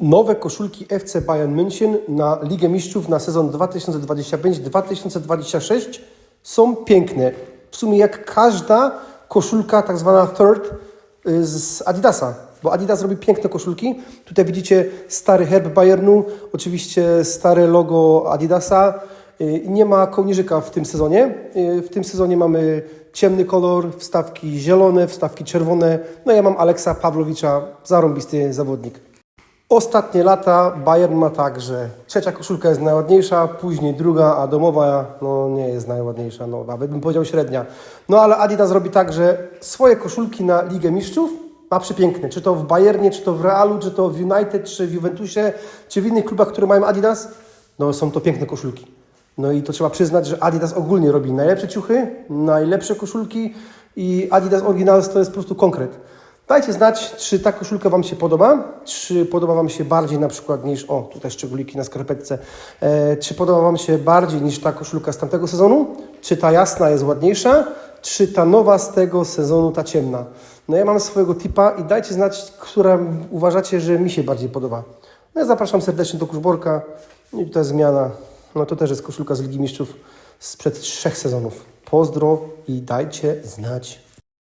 Nowe koszulki FC Bayern München na Ligę Mistrzów na sezon 2025-2026 są piękne. W sumie jak każda koszulka tak zwana third y, z Adidasa, bo Adidas robi piękne koszulki. Tutaj widzicie stary herb Bayernu, oczywiście stare logo Adidasa. Y, Nie ma kołnierzyka w tym sezonie. Y, W tym sezonie mamy ciemny kolor, wstawki zielone, wstawki czerwone. No ja mam Aleksa Pawlowicza, zarąbisty zawodnik. Ostatnie lata Bayern ma tak, że trzecia koszulka jest najładniejsza, później druga, a domowa no, nie jest najładniejsza, no, nawet bym powiedział średnia. No ale Adidas robi tak, że swoje koszulki na Ligę Mistrzów ma przepiękne. Czy to w Bayernie, czy to w Realu, czy to w United, czy w Juventusie, czy w innych klubach, które mają Adidas, no są to piękne koszulki. No i to trzeba przyznać, że Adidas ogólnie robi najlepsze ciuchy, najlepsze koszulki i Adidas Originals to jest po prostu konkret. Dajcie znać, czy ta koszulka Wam się podoba, czy podoba Wam się bardziej na przykład niż, o tutaj szczególiki na skarpetce, e, czy podoba Wam się bardziej niż ta koszulka z tamtego sezonu, czy ta jasna jest ładniejsza, czy ta nowa z tego sezonu, ta ciemna. No ja mam swojego tipa i dajcie znać, która uważacie, że mi się bardziej podoba. No ja zapraszam serdecznie do Kuszborka No i tutaj zmiana, no to też jest koszulka z Ligi Mistrzów sprzed trzech sezonów. Pozdro i dajcie znać.